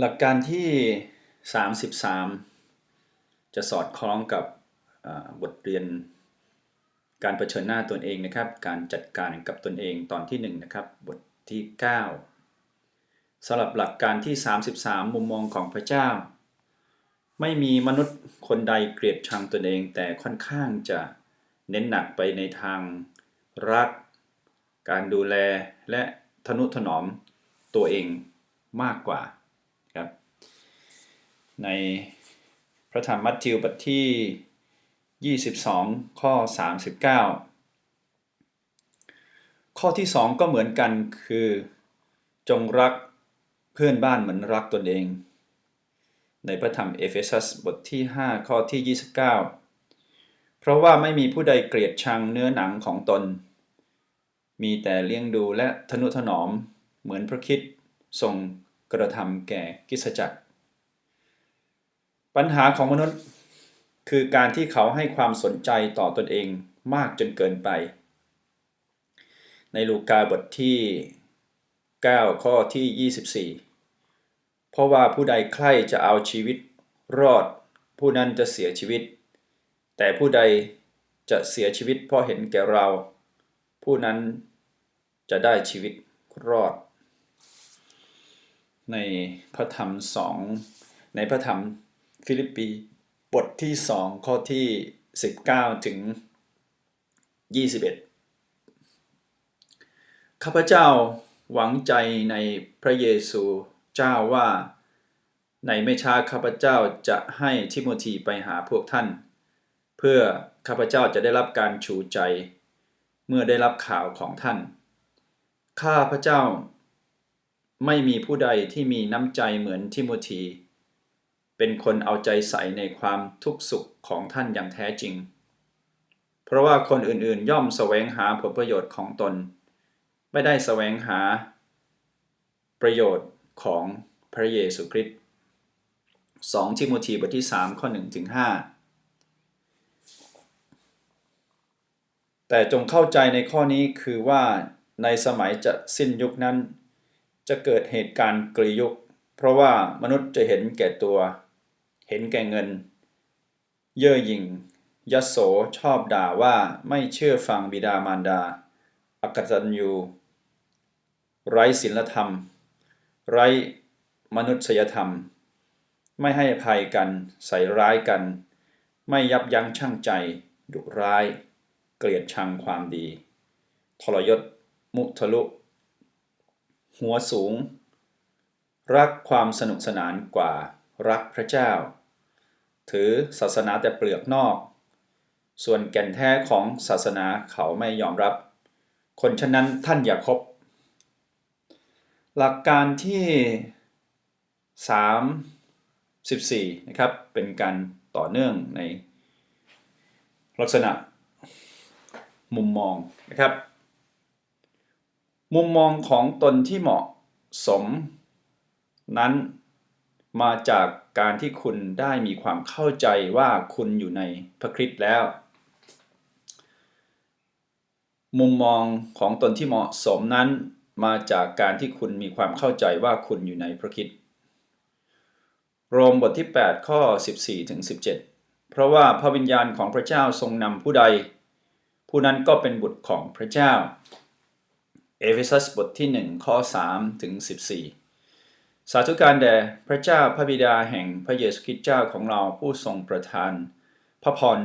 หลักการที่ 33 จะสอดคล้องกับบทเรียนการเผชิญหน้าตนเองนะครับ การจัดการกับตนเองตอนที่1นะครับบทที่ 9สำหรับหลักการที่ 33 มุมมองของพระเจ้า ไม่มีมนุษย์คนใดเกลียดชังตนเอง แต่ค่อนข้างจะเน้นหนักไปในทางรัก การดูแลและทนุถนอมตัวเองมากกว่า ในพระธรรมมัทธิวบทที่ 22 ข้อ 39 ข้อที่ 2 ก็เหมือนกันคือ จงรักเพื่อนบ้านเหมือนรักตนเอง ในพระธรรมเอเฟซัสบทที่ 5 ข้อที่ 29 เพราะว่าไม่มีผู้ใดเกลียดชังเนื้อหนังของตน มีแต่เลี้ยงดูและทนุถนอมเหมือนพระคิดทรงกระทำแก่คริสจักร ปัญหาของมนุษย์ คือการที่เขาให้ความสนใจต่อตนเองมากจนเกินไป ในลูกาบทที่ 9 ข้อที่ 24 เพราะว่าผู้ใดใคร่จะเอาชีวิตรอด ผู้นั้นจะเสียชีวิต แต่ผู้ใดจะเสียชีวิตเพราะเห็นแก่เรา ผู้นั้นจะได้ชีวิตรอด ในพระธรรมสองในพระธรรม ฟิลิปปี บทที่สองข้อที่ 19 ถึง 21 ข้าพเจ้าหวังใจในพระเยซูเจ้าว่า ในไม่ช้าข้าพเจ้าจะให้ทิโมธีไปหาพวกท่าน เพื่อข้าพเจ้าจะได้รับการชูใจ เมื่อได้รับข่าวของท่าน ข้าพเจ้าไม่มีผู้ใดที่มีน้ำใจเหมือนทิโมธี เป็นคนเอาใจใส่ในความทุกข์สุขของท่านอย่างแท้จริง เพราะว่าคนอื่นๆย่อมแสวงหาผลประโยชน์ของตน ไม่ได้แสวงหา ประโยชน์ของพระเยซูคริสต์ 2ทิโมธีบทที่ 3 ข้อ1ถึง5แต่จงเข้าใจในข้อนี้คือว่าในสมัยจะสิ้นยุคนั้น จะเกิดเหตุการณ์กลียุค เพราะว่ามนุษย์จะเห็นแก่ตัว เห็นแก่เงิน เย่อหยิ่งยโสชอบด่าว่าไม่เชื่อฟังบิดามารดาอักตันยูไร้ศีลธรรม ไร้มนุษยธรรม ไม่ให้อภัยกัน ใส่ร้ายกัน ไม่ยับยั้งชั่งใจ ดุร้าย เกลียดชังความดี ทรยศ มุทะลุ หัวสูง รักความสนุกสนานกว่า รักพระเจ้า ถือศาสนาแต่เปลือกนอก ส่วนแก่นแท้ของศาสนาเขาไม่ยอมรับ คนฉะนั้นท่านอย่าคบ หลักการที่34นะครับ เป็นการต่อเนื่องในลักษณะมุมมองนะครับ มุมมองของตนที่เหมาะสมนั้น มาจากการที่คุณได้มีความเข้าใจว่าคุณอยู่ในพระคริสต์แล้ว มุมมองของตนที่เหมาะสมนั้น มาจากการที่คุณมีความเข้าใจว่าคุณอยู่ในพระคริสต์โรมบทที่ 8 ข้อ 14ถึง17 เพราะว่าพระวิญญาณของพระเจ้าทรงนำผู้ใด ผู้นั้นก็เป็นบุตรของพระเจ้า เอเฟซัสบทที่ 1 ข้อ3ถึง14 สาธุการแด่พระเจ้าพระบิดาแห่งพระเยซูคริสต์เจ้าของเราผู้ทรงประทาน พระพร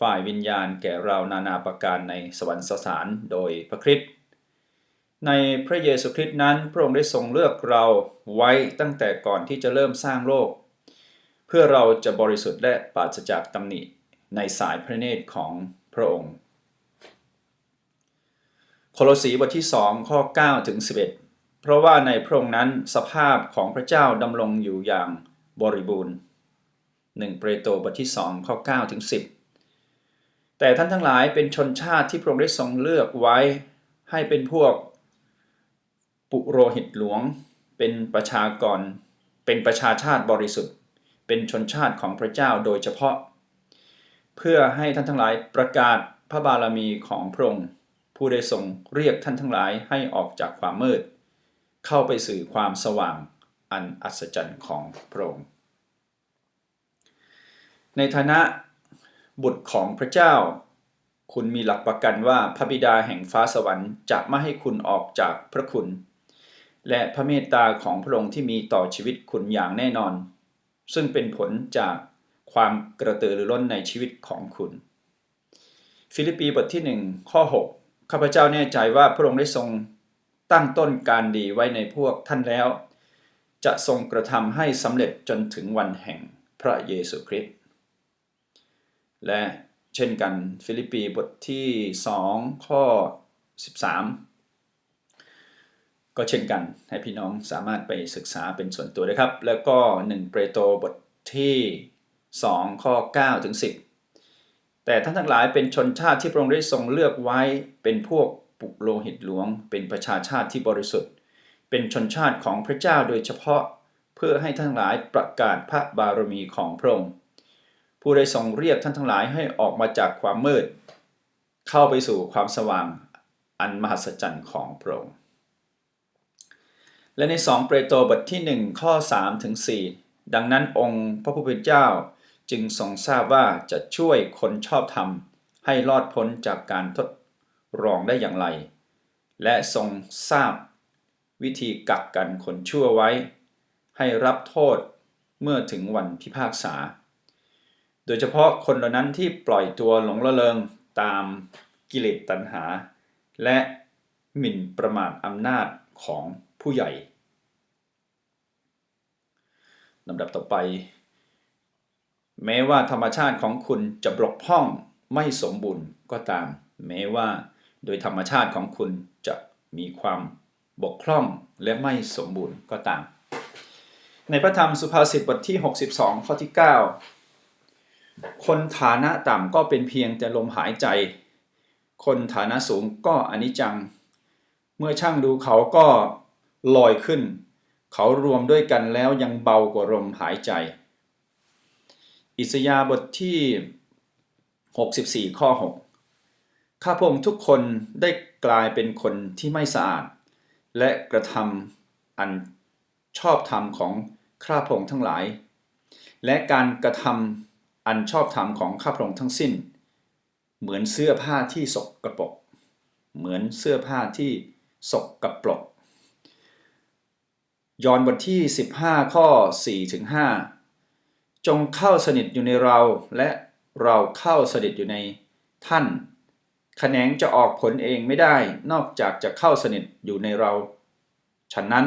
ฝ่ายวิญญาณแก่เรานานาประการในสวรรคสถานโดยพระคริสต์ในพระเยซูคริสต์นั้นพระองค์ได้ทรงเลือกเราไว้ตั้งแต่ก่อนที่จะเริ่มสร้างโลก เพื่อเราจะบริสุทธิ์และปราศจากตำหนิในสายพระเนตรของพระองค์ โคลสีบทที่ 2 ข้อ9ถึง11 เพราะว่าในพระองค์นั้นสภาพของพระเจ้าดำรงอยู่อย่างบริบูรณ์1เปโตรบทที่2ข้อ9ถึง10 แต่ท่านทั้งหลายเป็นชนชาติที่พระองค์ได้ทรงเลือกไว้ให้เป็นพวก ปุโรหิตหลวง เป็นประชากร เป็นประชาชาติบริสุทธิ์ เป็นชนชาติของพระเจ้าโดยเฉพาะ เพื่อให้ท่านทั้งหลายประกาศพระบารมีของพระองค์ผู้ได้ทรงเรียกท่านทั้งหลายให้ออกจากความมืด เข้าไปสู่ความสว่างอันอัศจรรย์ของพระองค์ ในฐานะบุตรของพระเจ้า คุณมีหลักประกันว่าพระบิดาแห่งฟ้าสวรรค์จะไม่ให้คุณออกจากพระคุณ และพระเมตตาของพระองค์ที่มีต่อชีวิตคุณอย่างแน่นอน ซึ่งเป็นผลจากความกระตือรือร้นในชีวิตของคุณ ฟิลิปปีบทที่ 1 ข้อ 6 ข้าพเจ้าแน่ใจว่าพระองค์ได้ทรง ตั้งต้นการดีไว้ในพวกท่านแล้ว จะทรงกระทำให้สำเร็จจนถึงวันแห่งพระเยซูคริสต์และเช่นกันฟิลิปปีบทที่ 2 ข้อ 13 ก็เช่นกันให้พี่น้องสามารถไปศึกษาเป็นส่วนตัวนะครับ แล้วก็ 1 เปโตรบทที่ 2 ข้อ 9 ถึง 10 แต่ท่านทั้งหลายเป็นชนชาติที่พระองค์ได้ทรงเลือกไว้เป็นพวก ปุโรหิตหลวง เป็นประชาชาติที่บริสุทธิ์ เป็นชนชาติของพระเจ้าโดยเฉพาะเพื่อให้ท่านทั้งหลายประกาศพระบารมีของพระองค์ผู้ได้ทรงเรียกท่านทั้งหลายให้ออกมาจากความมืด เข้าไปสู่ความสว่างอันมหัศจรรย์ของพระองค์และใน 2 เปโตรบทที่ 1 ข้อ3ถึง4ดังนั้นองค์พระผู้เป็นเจ้าจึงทรงทราบว่าจะช่วยคนชอบธรรมให้รอดพ้นจากการทด รองได้อย่างไร และทรงทราบ วิธีกักกันคนชั่วไว้ ให้รับโทษเมื่อถึงวันพิพากษา โดยเฉพาะคนเหล่านั้นที่ปล่อยตัวหลงละเลงตามกิเลสตัณหา และหมิ่นประมาทอำนาจของผู้ใหญ่ลำดับต่อไป แม้ว่าธรรมชาติของคุณจะบกพร่องไม่สมบูรณ์ก็ตาม แม้ว่า โดยธรรมชาติของคุณจะมีความบกพร่องและไม่สมบูรณ์ก็ตาม ในพระธรรมสุภาษิตบทที่ 62 ข้อที่ 9 คนฐานะต่ำก็เป็นเพียงแต่ลมหายใจ คนฐานะสูงก็อนิจจัง เมื่อช่างดูเขาก็ลอยขึ้น เขารวมด้วยกันแล้วยังเบากว่าลมหายใจ อิสยาบทที่ 64 ข้อ 6 ข้าพงทุกคนได้กลายเป็นคนที่ไม่สะอาด และกระทำอันชอบธรรมของข้าพงทั้งหลาย และการกระทำอันชอบธรรมของข้าพงทั้งสิ้น เหมือนเสื้อผ้าที่สกกระปก เหมือนเสื้อผ้าที่สกกระปกย้อนบทที่ 15 ข้อ4ถึง5จงเข้าสนิทอยู่ในเราและเราเข้าสนิทอยู่ในท่าน ขนงจะออกผลเองไม่ได้นอกจากจะเข้าสนิทอยู่ในเรา ฉะนั้น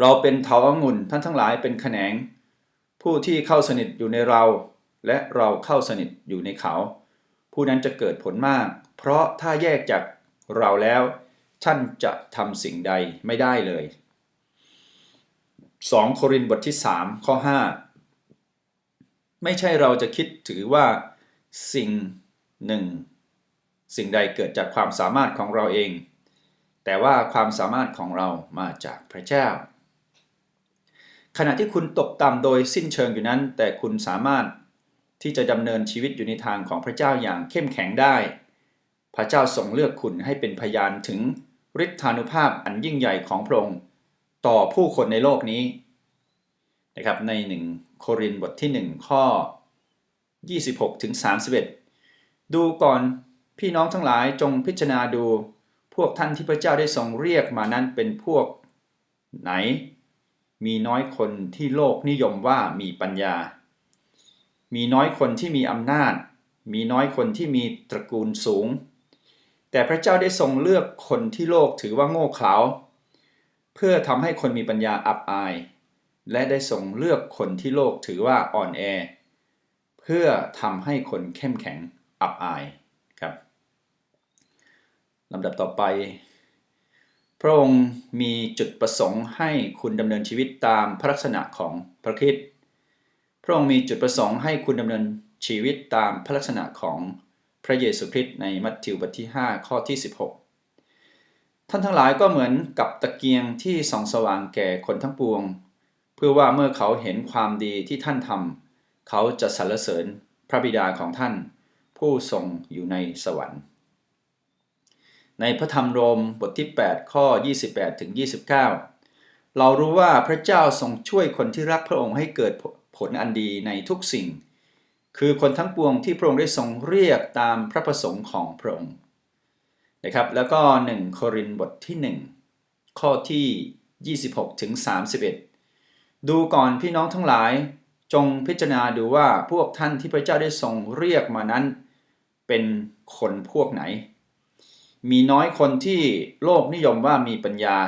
เราเป็นเถาองุ่นท่านทั้งหลายเป็นแขนง ผู้ที่เข้าสนิทอยู่ในเรา และเราเข้าสนิทอยู่ในเขา ผู้นั้นจะเกิดผลมาก เพราะถ้าแยกจากเราแล้วท่านจะทำสิ่งใดไม่ได้เลย 2 โครินธ์บทที่ 3 ข้อ 5 ไม่ใช่เราจะคิดถือว่าสิ่งหนึ่ง สิ่งใดเกิดจากความสามารถของเราเอง แต่ว่าความสามารถของเรามาจากพระเจ้า ขณะที่คุณตกต่ำโดยสิ้นเชิงอยู่นั้น แต่คุณสามารถที่จะดำเนินชีวิตอยู่ในทางของพระเจ้าอย่างเข้มแข็งได้ พระเจ้าทรงเลือกคุณให้เป็นพยานถึงฤทธานุภาพอันยิ่งใหญ่ของพระองค์ต่อผู้คนในโลกนี้นะครับในหนึ่งโครินธ์บทที่ 1 ข้อ 26ถึง31 ดูก่อน พี่น้องทั้งหลายจงพิจารณาดู พวกท่านที่พระเจ้าได้ทรงเรียกมานั้นเป็นพวกไหน มีน้อยคนที่โลกนิยมว่ามีปัญญา มีน้อยคนที่มีอำนาจ มีน้อยคนที่มีตระกูลสูง แต่พระเจ้าได้ทรงเลือกคนที่โลกถือว่าโง่เขลาเพื่อทำให้คนมีปัญญาอับอาย และได้ทรงเลือกคนที่โลกถือว่าอ่อนแอ เพื่อทำให้คนเข้มแข็งอับอาย ลำดับต่อไป พระองค์มีจุดประสงค์ให้คุณดำเนินชีวิตตามพระลักษณะของพระคริสต์พระองค์มีจุดประสงค์ให้คุณดำเนินชีวิตตามพระลักษณะของพระเยซูคริสต์ในมัทธิวบทที่ 5 ข้อที่ 16 ท่านทั้งหลายก็เหมือนกับตะเกียงที่ส่องสว่างแก่คนทั้งปวง เพื่อว่าเมื่อเขาเห็นความดีที่ท่านทำเขาจะสรรเสริญพระบิดาของท่าน ผู้ทรงอยู่ในสวรรค์ ในพระธรรมโรมบทที่ 8 ข้อ 28ถึง29 เรารู้ว่าพระเจ้าทรงช่วยคนที่รักพระองค์ให้เกิดผลอันดีในทุกสิ่ง คือคนทั้งปวงที่พระองค์ได้ทรงเรียกตามพระประสงค์ของพระองค์นะครับแล้วก็ 1 โครินธ์บทที่ 1 ข้อที่ 26ถึง31 ดูก่อนพี่น้องทั้งหลาย จงพิจารณาดูว่าพวกท่านที่พระเจ้าได้ทรงเรียกมานั้น เป็นคนพวกไหน มีน้อยคนที่โลกนิยมว่ามีปัญญา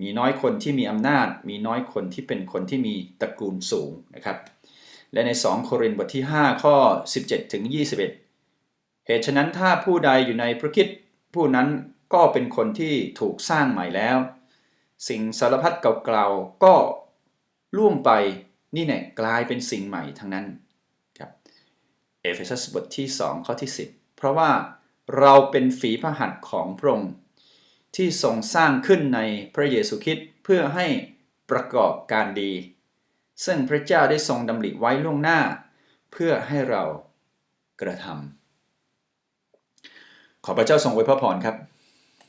มีน้อยคนที่มีอำนาจ มีน้อยคนที่เป็นคนที่มีตระกูลสูงนะครับ และใน 2 โครินธ์บทที่ 5 ข้อ 17ถึง21 เหตุฉะนั้นถ้าผู้ใดอยู่ในพระคิดผู้นั้นก็เป็นคนที่ถูกสร้างใหม่แล้ว สิ่งสารพัดเก่าๆก็ล่วงไปนี่เนี่ยกลายเป็นสิ่งใหม่ทั้งนั้นครับเอเฟซัสบทที่ 2 ข้อที่ 10 ราะว่าเราเป็นฝีพระหัตถ์ของพระองค์ที่ทรงสร้างขึ้นในพระเยซูคริสต์เพื่อให้ประกอบการดี ซึ่งพระเจ้าได้ทรงดำริไว้ล่วงหน้า เพื่อให้เรากระทำขอพระเจ้าทรงอวยพระพรครับ